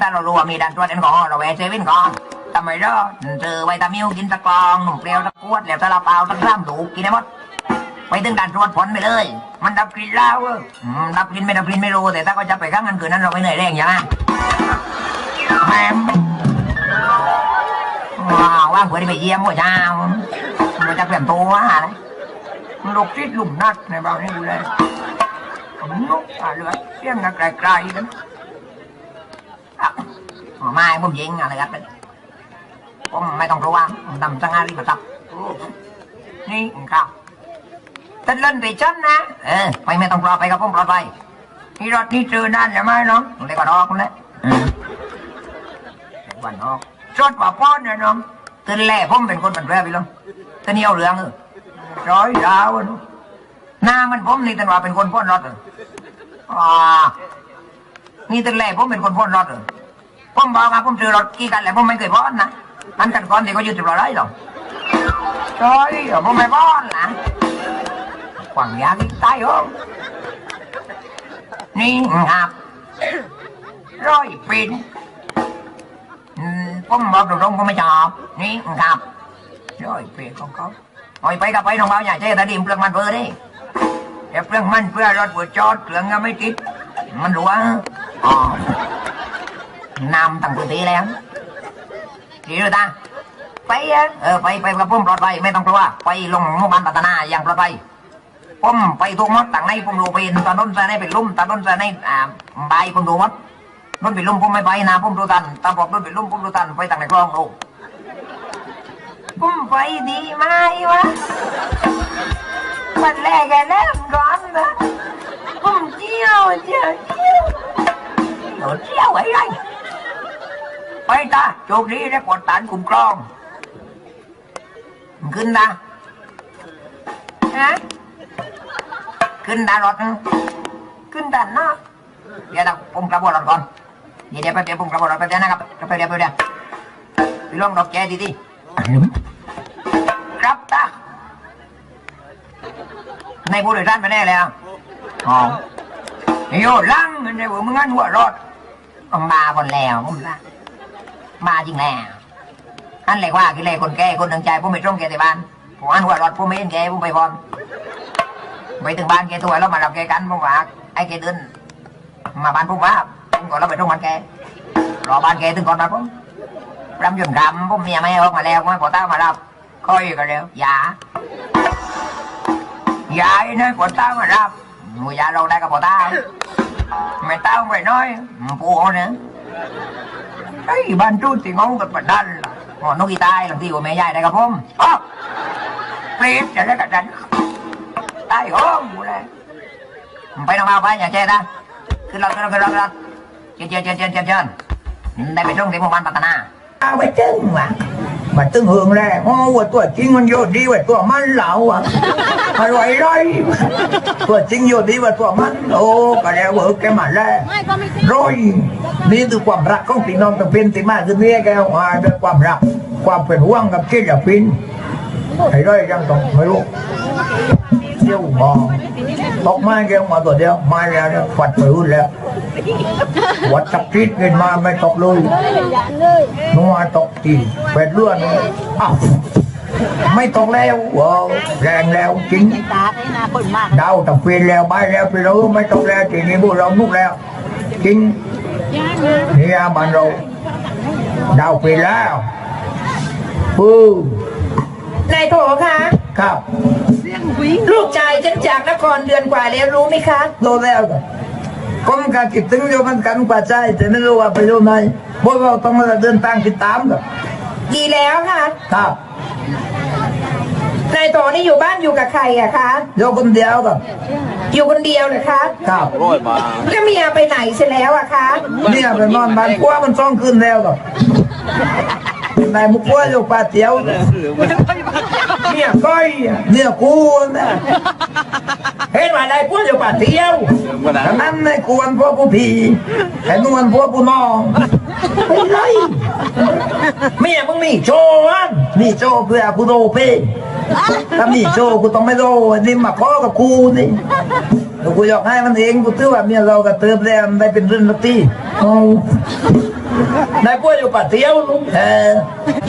ถ้าเรารู้ว่ามีด่านตรวจแอลกอฮอล์เราแวะเซเว่นก่อนทำไมเนาะเจอไวตามิลกินตะกรองหนุ่มเปรี้ยวตะกวดแล้วตะลาเปาตะกร้ามถูกกินได้หมดไปถึงด่านตรวจผลไปเลย มันดับกลิ่นแล้วดับกลิ่นไม่ดับกลิ่นไม่รู้แต่ถ้าก็จะไปข้างกันคืนนั้นเราไม่เหนื่อยแรงใช่ไหมแหมว้าวว่างเพื่อไปเยี่ยมหัวเช้าเราจะเปลี่ยนตัวอะไรลูกชิดลุ่มนัดในบ้านนี้ดูเลยผมนกตาเลือดเสียงกันไกลๆกัน ไม่ผมยิงอะไรกันเป็นผมไม่ต้องกลัวผมทำสังหาริมทรัพย์นี่ครับท่านเล่นไปชั้นนะ เออ ไปไม่ต้องกลัวไปกับผมปลอดภัยนี่รถนี่เจอนั่นใช่ไหมน้องเล็กกว่าดอกมันเลยว่าดอกรถว่าป้อนนะน้องตื่นแรกผมเป็นคนบันเรือไปลงตอนนี้เอาเรื่องเออร้อยดาวน้องหน้ามันผมนี่ตันว่าเป็นคนป้อนรถเอออ่านี่ตื่นแรกผมเป็นคนป้อนรถเออ ผมบอกว่าผมซื้อรถกี่กันแล้วผมไม่เคยบ้อนนะอันกันก่อนที่เขายึดติดเราได้หรอกใช่ผมไม่บ้อนนะกวางยาที่ตายเหรอนี่ครับร้อยปีนผมบอกตรงๆผมไม่ชอบนี่ครับร้อยปีนของเขาปล่อยไปกับไปน้องเบาอย่าใช้แต่ดิมเปลืองมันเพื่อดิเดี๋ยวเปลืองมันเพื่อรถหัวจอดเปลืองก็ไม่ติดมันหลวงอ๋อ นำตังพื้นที่แล้วดีหรือตาไปเออไปไปกับผมปลอดภัยไม่ต้องกลัวไปลงมู่บ้านพัฒนาอย่างปลอดภัยผมไปทุกมดต่างในผมรูเป็นตอนนั้นจะในเป็นลุ่มตอนนั้นจะในอ่าใบผมดูมดนั่นเป็นลุ่มผมไม่ไปนะผมดูตันตาบอกนั่นเป็นลุ่มผมดูตันไปต่างในคลองดูผมไปดีไหมวะวันแรกแกเล่นก่อนนะผมเที่ยวเที่ยวเที่ยวเออเที่ยวไอ้ไร ไปตาโชคดีได้ปลดตานคุ้มครอง ขึ้นนะฮะขึ้นดารถนะขึ้นดันนะเดี๋ยวนะผมกระบอกรถก่อนเดี๋ยวเดี๋ยวแป๊บเดียวผมกระบอกรถแป๊บเดียวนะครับแป๊บเดียวแป๊บเดียวพี่ลองดอกแกดีดีครับตาในผู้โดยสารไปแน่แล้วอ๋อโยลังมันจะบอกมึงงั้นหัวรอดเอามาคนแล้วผมละ มาจริงแล้วอันเลยว่ากิเลยคนแก่คนหนึ่งใจผมไปตรงแกที่บ้านผมอันหัวรอดผมไม่เห็นแกผมไปพรไปถึงบ้านแกตัวแล้วมารับแกกันผมว่าไอ้แกเดินมาบ้านผมว่าผมก็เราไปตรงบ้านแกรอบ้านแกถึงก่อนบ้านผมรำยนต์รำผมเมียไม่ออกมาแล้วไม่พอต้ามารับค่อยกันแล้วอย่าอย่าไอ้นั่น ไอ้บ้านจูนติงองกันประดันล่ะอ๋อนกอีตายหลังที่ว่าแม่ยายได้กับผมอ๋อเปรตจะได้กับดันตายห้องกูเลยไปน้องเอาไปอย่าแช่นะขึ้นรถขึ้นรถขึ้นรถขึ้นรถเชิญเชิญเชิญเชิญเชิญได้ไปช่วงที่พวกมันพัฒนาเอาไปจึ้งว่ะ มาตึงเฮืองแล้วโอ้ว่าตัวจริงมันโยดดีว่าตัวมันเหลาอะอร่อยเลตัวจริงโยดดีว่าตัวมัน โอ้ก็แล้วเวิแกมาแล้วร้อยนี่คือความรักของตีน้องตะเป็นตีมาคือเนี่ยแกว่าเป็นความรัก ความเป็นห่วงกับเชี่ยพินไอ้ร้อยยังต้องไม่รู้เที่ยวบอกบกมาแกมาตัวเดียวมาแล้วฝัดไปรุ่นแล้ว วัดจับพิษเงินมาไม่ตกเลยนัวตกทีเป็ดเลื่อนอ้าวไม่ตกแล้วว้าวแรงแล้วจริงตาได้นาคนมากดาวตะเพียนแล้วใบแล้วไปรู้ไม่ต้องแล้วทีนี้พวกเรามุกแล้ว จริงนี่อาบันเราดาวเปลี่ยนแล้วปื้อนายโถคะครับ ลูกชายฉันจากนครเดือนกว่าแล้วรู้ไหมคะโตแล้ว ผมก็คิดถึงอยู่เหมันกันกว่าใจแต่ไม่รู้ว่าไปอยู่ไหนพวกเราต้องมาเดินทางติดตามกับดีแล้วค่ะครับนายโถนี่อยู่บ้านอยู่กับใครอะคะโยคนเดียวกับอยู่คนเดียวเหรอคะครับแล้วเมียไปไหนเสียแล้วอะคะเนี่ยไปนอนบ้านพัวมันซ่องขึ้นแล้วกับ นายมุกพัวอยู่ป่าเตียวเนี่ยก้อยเนี่ยกูนะเห็นว่าได้พวกอยู่ป่าเตียวนั้นในกวนพวกผู้ผีแต่นวลพวกผู้น้องไปเลยเมียมึงมีโชว์อันมีโชว์เพื่อกูโดเป้ถ้ามีโชว์กูต้องไม่โดนี่มาขอกับกูนี่กูอยากให้มันเองกูถือว่าเมียเราก็เติมแล้วมันได้เป็นเรื่องนักตี นายพวกอยู่ป่าเตี้ยวลุงเออ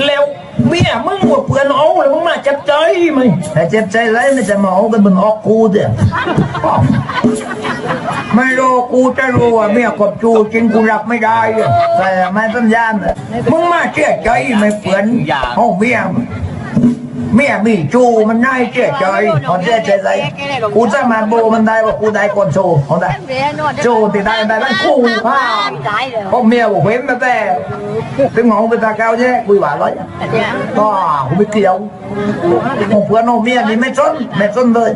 แล้วเมียมึงหัวเปลือนเอาแล้วมึงมาจับใจไหมแต่เจ็บใจไรไม่จะมาเอากันบนออกกูเด้อไม่รู้กูจะรู้ว่าเมียกบจูจริงกูรับไม่ได้แต่ไม่สัญญาณมึงมาเชื่อใจไม่เปลือนห้อาเมีย เมียมีจูมันน่าเชื่อใจเขาเชื่อใจไรกูจะมาโบมันได้ว่ากูได้คนโชว์เขาได้จูติดได้ได้มันคู่ผ้าพวกเมียบอกเว้นมาแต่ถึงหงเป็นตาเก้าใช่ไหมคุยหวานร้อยก็กูไม่เกี่ยวของเพื่อนของเมียนี่ไม่สนไม่สนเลย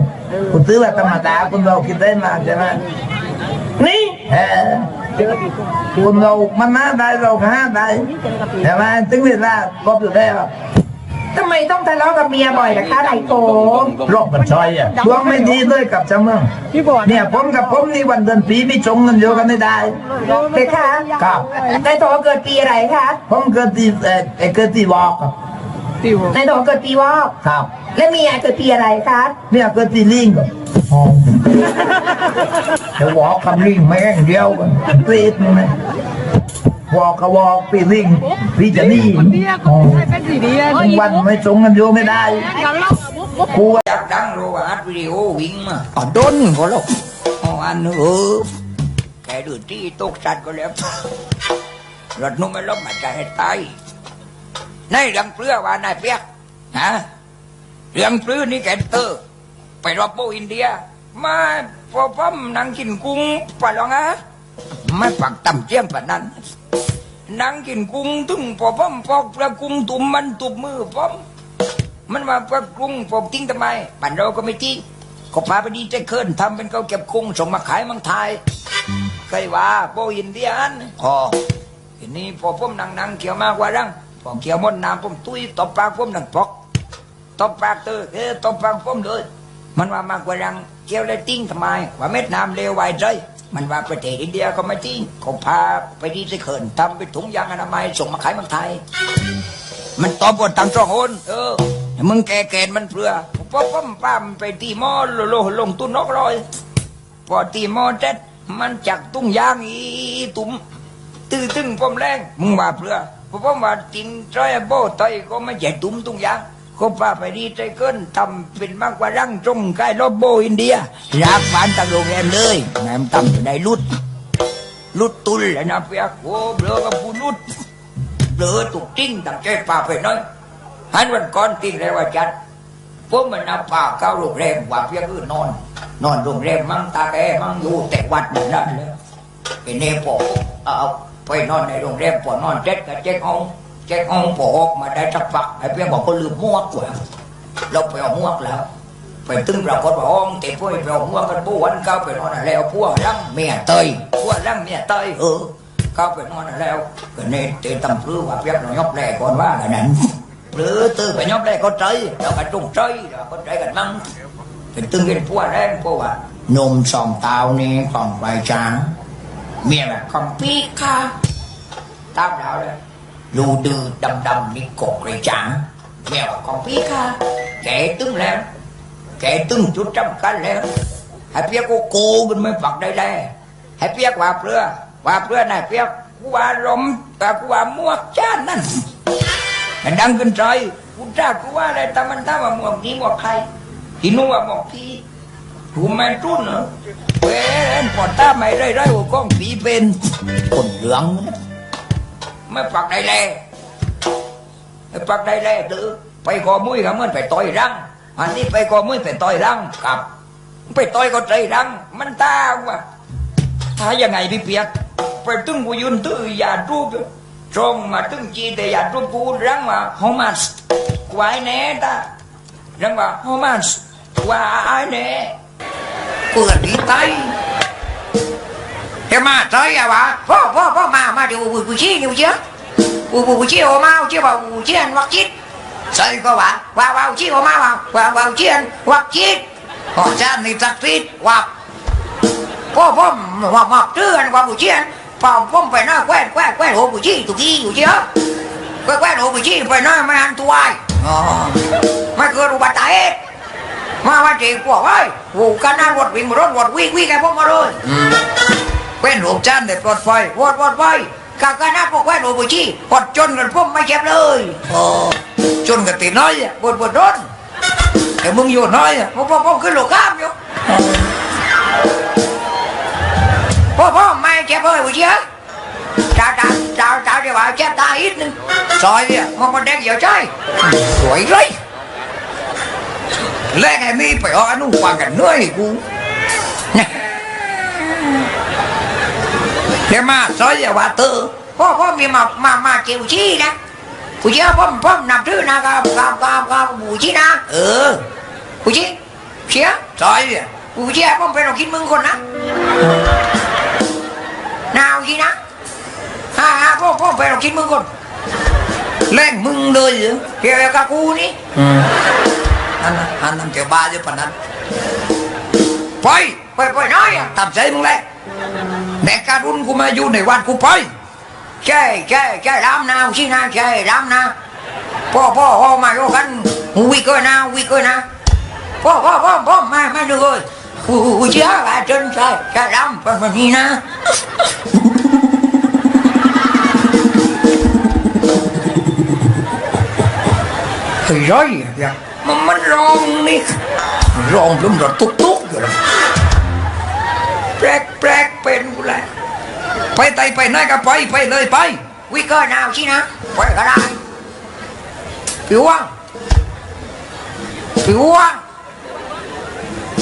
กูซื้อแบบธรรมดาคุณเราคิดได้มาใช่ไหมนี่เออคุณเรามันน่าได้เราก็ห้าได้ใช่ไหมถึงเวลาก็อยู่ได้หรอ ทำไมต้องทะเลาะกับเมียบ่อยล่ะคะไดโกโรคมันชอยอะดวงไม่ดีเลยกับเจ้าเมืองเนี่ยผมกับผมนี่วันเดือนปีไม่จงกันเดียวกันไม่ได้เด็กคะครับนายโตเกิดปีอะไรคะผมเกิดที่เอ่อเอ่อเกิดที่วอกครับนายโตเกิดปีวอกครับ และเมียเกิดปีอะไรคะเนี่ยเกิดที่ลิงครับเดี๋ยววอกกับลิงแม่งเดียวกันเปรตนี่ไหม วอกกับวอกปีลิงพี่จะนี่อ๋อเป็นสีดีอะทุกวันไม่จงกันอยู่ไม่ได้การเล่าอะบุ๊บบุ๊บกูอยากดังรู้ว่าอัดวิดีโอวิ่งมาอ๋อโดนก็แล้วอ๋ออันเออแกดูที่ตกสัตว์ก็แล้วรถนุ่มไม่ล้มมาใจให้ตายในเรื่องเปลือว่านายเปียกฮะเรื่องเปลือนี่แกเตอร์ไปรอบโปอินเดีย มาพอพัมนั่งกินกุ้งปลาลองฮะไม่ปักต่ำเจียงปะนั้น นั่งกินกุ้งถึงพอพัมพอกปลากุ้งตุ่มมันตุ่มมือพัมมันมาปลากรุงผมทิ้งทำไมบ้านเราก็ไม่ทิ้งก็พาไปดีใจเคินทำเป็นเขาวเก็บกุ้งส่งมาขายมืองไทยเคยว่าโบอินเดียนอ๋อทีนี้พอผมนั่งนั่งเกี่ยวมากกว่ารังพอเกี่ยวมดน้ำผมตุ้ยตบปากผมนั่งปอกตบปากเตอเออตบปากผมเลยมันว่ามากกว่ารังเกี่ยวเลยติ้งทำไมว่าเม็ดน้ำเลวไวใจ มันว่าประเทศอินเดียก็ไม่ทิ้งก็พาไปดีใจเคินทำเป็นถุงยางอนามัยส่งมาขายเมืองไทย มันตอบบทตังสองคนเออมึงแก่แกนมันเพื่อพอปั๊มปั๊มไปตีมอโลโลลงตุ้นนกลอยพอตีมอเจ็ดมันจักตุ้งยางอีตุ้มตื้อตึงป้อมแรงมึงว่าเพื่อพอป้อมว่าตินจ้อยโบตอยก็ไม่ใช่ตุ้มตุ้งยาง ก็พาไปดีใจเกินทำเป็นมากกว่ารังจงใกล้รอบโบอินเดียรักฝันตังโรงแรมเลยแหมตั้งอยู่ในรุดรุดตุลเลยนะเปียกโอ้เบลอกับผู้รุดเดือตุกจิ้งตั้งใจป่าไปน้อยหันวันก่อนติ้งแล้วว่าจัดพวกมันเอาป่าเข้าโรงแรมว่าเพียงคือนอน นอนโรงแรมมั่งตาแกมั่งอยู่แต่วัดนั่นเลยไอ้เนปอเอาไปนอนในโรงแรมปอนอนเจ็ดกับเจ็ดห้อง เจ็ดห้องปอออกมาได้สักพักไอ้เพียงบอกก็ลืมมวกว่ะเราไปเอามวกแล้ว ไปตึ้งเราก็บอกห้องเต็มพวกไปเอามวกกันผู้วันเข้าไปนอนอะไรแล้วพวกรังเมียเตยพวกรังเมียเตยเออเข้าไปนอนแล้วก็เนตเตตำพลือว่าเพียบเรายอแรกก่อนว่ากันนั้นหรือตื้อไปยอแรกก็ใจเราก็จงใจเราก็ใจกันมั่งเป็นตึงเป็นพวกแรงพวกว่านมสองเตานี่ของใบจางเมียแบบของพี่ค่ะตามเราเลย ดูดื้อดำดำๆนี่กกเลยจางเมียบอกของพี่ค่ะแกตึงแล้วแกตึงจุดจำกันแล้วให้เพียกกูโกกันไม่ฝักได้แล้วให้เพียกว่าเปลือว่าเมาปักได้เลยปักได้เลยตื้อไปกอมุ้ยกับเมื่อไปต่อยรังอันนี้ไปกอมุ้ยไปต่อยรังครับ ไปต่อยก็ใจรัง มันตาว่ะถ้ายังไงพี่เปียกไปตึ้งกูยืนตื้อยาดูปตรงมาตึ้งจีแต่ยาดูปูรังว่าโฮมัสควายแน่ตารังว่าโฮมัสควายแน่กูจะดีตาย เฮ้มาใจอะวะพ่อพ่อพ่อมามาเดี๋ยวกูกูชี้กูเชื่อกูกูกูชี้ออกมากูชี้ว่ากูชี้อันวักจิต Sai có bạn Vào vào chi của ma vào Vào vào chi anh Hoặc chi Họ cha thì chắc tuyết Hoặc Có phong Hoặc hoặc chứ anh Hoặc buổi chi anh Phòng phong phải nói quen quen quen hộ buổi chi Tụi chi tụi chi á Quen quen hộ buổi chi Phải nói mấy anh tụi ai Mấy cửa đủ bạch tay hết Mà mà chị của ơi Vụ căn ăn quật bình một rốt quật quy quy cái phong mà rồi Quen hộ cha để quật phơi Quật quật phơi กากา หน้าพวกแว่นโอบุชีปดจนกันพุ่มไม่เจ็บเลยโอ้จนกันตีน้อยอะปวดปวดร้อนแต่มึงอยู่น้อยอะพ่อพ่อพ่อขึ้นโลข้ามอยู่พ่อพ่อไม่เจ็บเลยบุชีฮะจ้าจ้าจ้าจ้าเดี๋ยวว่าเจ็บตาอีกนึงซอยเนี่ยมันมันแดงเหี่ยวใจสวยเลยแรกไอ้นี่ไปเอาอนนู้นฟังกันเหนื่อยกู เดี๋ยวมาซอยอย่าว่าเตอพ่อพ่อมีมามามาเกี่ยวชี้นะผู้ชี้พ่อพ่อนับถือนะครับกับกับกับผู้ชี้นะเออผู้ชี้เชียซอยเนี่ยผู้ชี้พ่อเป็น แรงมึงเลยเหรอเกี่ยวกับกูนี่อันนั้นอันนั้นเกี่ยวบ้าเยอะปานนั้นไปไปไปน้อยอะตามใจมึงเลยแม่การุณกูมาอยู่ในวันกูไปใช่ใช่ใช่รำนาสินะใช่รำนะพ่อพ่อพ่อมาโยกันวิเกอร์นะวิเกอร์นะพ่อพ่อพ่อพ่อมามาดูเลยอู้เจ้าอาจารย์ใช่ใช่รำเป็นแบบนี้นะเฮ้ยร้อยอะมันมันร้องนี่ร้องลุ่มรถตุ๊กตุ๊กอยู่แล้วแปลก แปลกเป็นกูแหละไปไตไปไหนก็ไปไปเลยไปวิกเกอร์นาวชินะไปก็ได้ผิวว่างผิวว่าง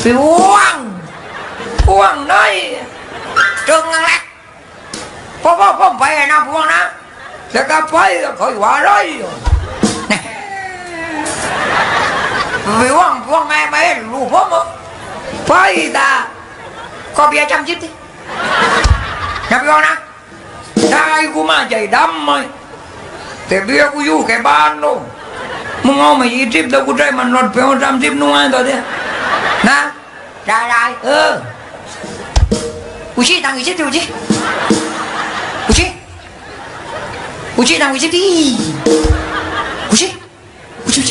ผิวว่างว่างน้อยจึงนั่นแหละพ่อพ่อพ่อไปนะพวงนะแล้วก็ไปก็คอยว่าไรอยู่เนี่ยผิวว่างพวงแม่ไม่รู้พ่อมั้งไปตา có bia trăm chít đi nhập vô nè Đây của mà chạy đâm mày Thì bia của du cái bàn luôn มึงเอามายี่สิบแล้วกูใจมันรถเพียงสามสิบนู่นตัวเดียวนะได้ได้เออกูชี้ตังค์ยี่สิบดูชี้กูชี้กูชี้ตังค์ยี่สิบดีกูชี้กูชี้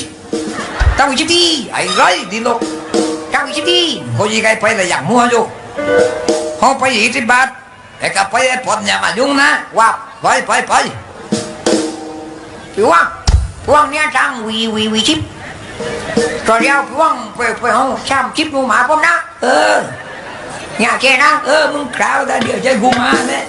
ตังค์ยี่สิบดีไอ้ไรดีลูกตังค์ยี่สิบดีเขายีไงไปเลยอย่างมัวอยู่ห้อไปยี่สิบบาท แต่ก็ไปไอ้ผลอย่ามายุ่งนะว่าไปไปไปพี่ว่างพี่ว่างเนี่ยจังวีวีวีชิปตอนเดียวพี่ว่างไปไปห้องช่ำชิปนูหมาผมนะเอออย่าแกนะเออมึงคราวแต่เดี๋ยวใจกูมาเนี่ย